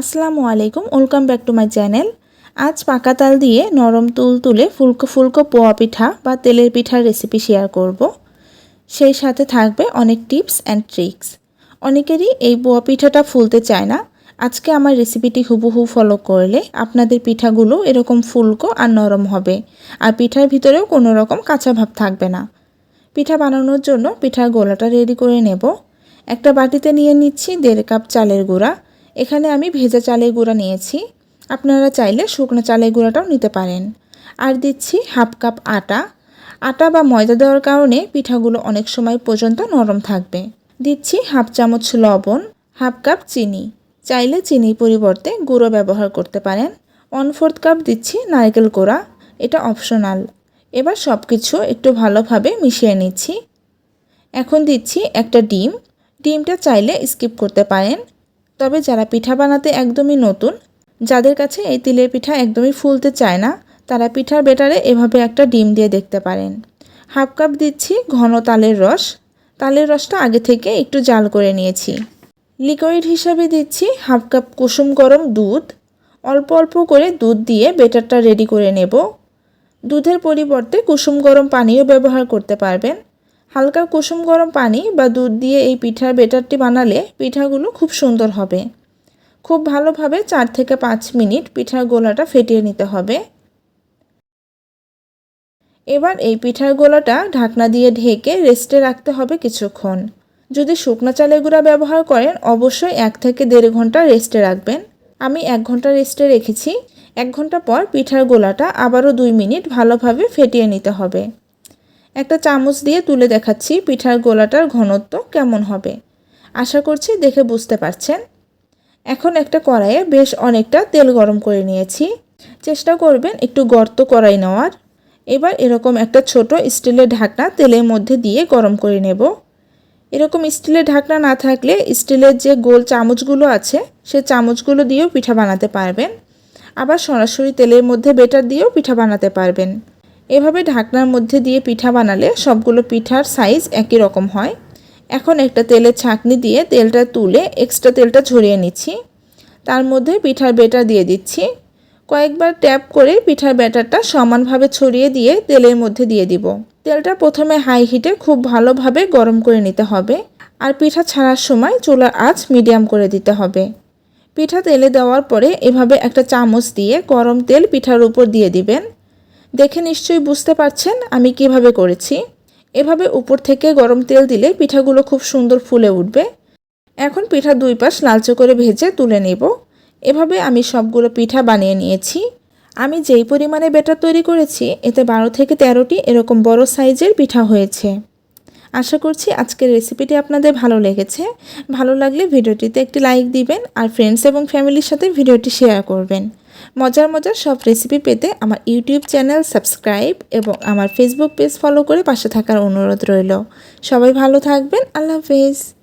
আসসালামু আলাইকুম, welcome back to my channel. আজ পাকা তাল দিয়ে নরম তুল তুলে ফুলকো ফুলকো পোয়া পিঠা বা তেলের পিঠার রেসিপি শেয়ার করব। সেই সাথে থাকবে অনেক টিপস অ্যান্ড ট্রিক্স অনেকেরই এই পোয়া পিঠাটা ফুলতে চায় না। আজকে আমার রেসিপিটি হুবহু ফলো করলে আপনাদের পিঠাগুলো এরকম ফুলকো আর নরম হবে আর পিঠার ভিতরেও কোনো রকম কাঁচা ভাব থাকবে না। পিঠা বানানোর জন্য পিঠার গোলাটা রেডি করে নেব। একটা বাটিতে নিয়ে নিচ্ছি দেড় কাপ চালের গুঁড়া। এখানে আমি ভেজা চালের গুঁড়া নিয়েছি। আপনারা চাইলে শুকনো চালের গুঁড়াটাও নিতে পারেন। আর দিচ্ছি হাফ কাপ আটা। আটা বা ময়দা দেওয়ার কারণে পিঠাগুলো অনেক সময় পর্যন্ত নরম থাকবে। দিচ্ছি হাফ চামচ লবণ, হাফ কাপ চিনি। চাইলে চিনির পরিবর্তে গুঁড়ো ব্যবহার করতে পারেন। ওয়ান ফোর্থ কাপ দিচ্ছি নারকেল কোড়া এটা অপশনাল এবার সব কিছু একটু ভালোভাবে মিশিয়ে নিচ্ছি। এখন দিচ্ছি একটা ডিম। ডিমটা চাইলে স্কিপ করতে পারেন। তবে যারা পিঠা বানাতে একদমই নতুন, যাদের কাছে এই তিলের পিঠা একদমই ফুলতে চায় না, তারা পিঠার বেটারে এভাবে একটা ডিম দিয়ে দেখতে পারেন। হাফ কাপ দিচ্ছি ঘন তালের রস। তালের রসটা আগে থেকে একটু জাল করে নিয়েছি। লিকুইড হিসাবে দিচ্ছি হাফ কাপ কুসুম গরম দুধ। অল্প অল্প করে দুধ দিয়ে বেটারটা রেডি করে নেব। দুধের পরিবর্তে কুসুম গরম পানিও ব্যবহার করতে পারবেন। হালকা কুসুম গরম পানি বা দুধ দিয়ে এই পিঠার বেটারটি বানালে পিঠাগুলো খুব সুন্দর হবে। খুব ভালোভাবে চার থেকে পাঁচ মিনিট পিঠার গোলাটা ফেটিয়ে নিতে হবে। এবার এই পিঠার গোলাটা ঢাকনা দিয়ে ঢেকে রেস্টে রাখতে হবে কিছুক্ষণ। যদি শুকনো চালের গুঁড়া ব্যবহার করেন, অবশ্যই এক থেকে দেড় ঘণ্টা রেস্টে রাখবেন। আমি এক ঘণ্টা রেস্টে রেখেছি। এক ঘণ্টা পর পিঠার গোলাটা আবারও দুই মিনিট ভালোভাবে ফেটিয়ে নিতে হবে। একটা চামচ দিয়ে তুলে দেখাচ্ছি পিঠার গোলাটার ঘনত্ব কেমন হবে। আশা করছি দেখে বুঝতে পারছেন। এখন একটা কড়াইয়ে বেশ অনেকটা তেল গরম করে নিয়েছি। চেষ্টা করবেন একটু গর্ত কড়াই নেওয়ার। এবার এরকম একটা ছোট স্টিলের ঢাকনা তেলের মধ্যে দিয়ে গরম করে নেব। এরকম স্টিলের ঢাকনা না থাকলে স্টিলের যে গোল চামচগুলো আছে, সে চামচগুলো দিয়েও পিঠা বানাতে পারবেন। আবার সরাসরি তেলের মধ্যে বেটার দিয়েও পিঠা বানাতে পারবেন। এভাবে ঢাকনার মধ্যে দিয়ে পিঠা বানালে সবগুলো পিঠার সাইজ একই রকম হয়। এখন একটা তেলের ছাঁকনি দিয়ে তেলটা তুলে এক্সট্রা তেলটা ঝরিয়ে নিচ্ছি। তার মধ্যে পিঠার বেটার দিয়ে দিচ্ছি। কয়েকবার ট্যাপ করে পিঠার ব্যাটারটা সমানভাবে ছড়িয়ে দিয়ে তেলের মধ্যে দিয়ে দিব। তেলটা প্রথমে হাই হিটে খুব ভালোভাবে গরম করে নিতে হবে। আর পিঠা ছাড়ার সময় চুলার আঁচ মিডিয়াম করে দিতে হবে। পিঠা তেলে দেওয়ার পরে এভাবে একটা চামচ দিয়ে গরম তেল পিঠার উপর দিয়ে দিবেন। দেখে নিশ্চয়ই বুঝতে পারছেন আমি কীভাবে করেছি। এভাবে উপর থেকে গরম তেল দিলে পিঠাগুলো খুব সুন্দর ফুলে উঠবে। এখন পিঠা দুই পাশ লালচে করে ভেজে তুলে নেব। এভাবে আমি সবগুলো পিঠা বানিয়ে নিয়েছি। আমি যেই পরিমাণে বেটার তৈরি করেছি, এতে বারো থেকে তেরোটি এরকম বড় সাইজের পিঠা হয়েছে। আশা করছি আজকের রেসিপিটি আপনাদের ভালো লেগেছে। ভালো লাগলে ভিডিওটিতে একটি লাইক দিবেন আর ফ্রেন্ডস এবং ফ্যামিলির সাথে ভিডিওটি শেয়ার করবেন। মজার মজার সব রেসিপি পেতে আমার ইউটিউব চ্যানেল সাবস্ক্রাইব এবং আমার ফেসবুক পেজ ফলো করে পাশে থাকার অনুরোধ রইল। সবাই ভালো থাকবেন। আল্লাহ হাফেজ।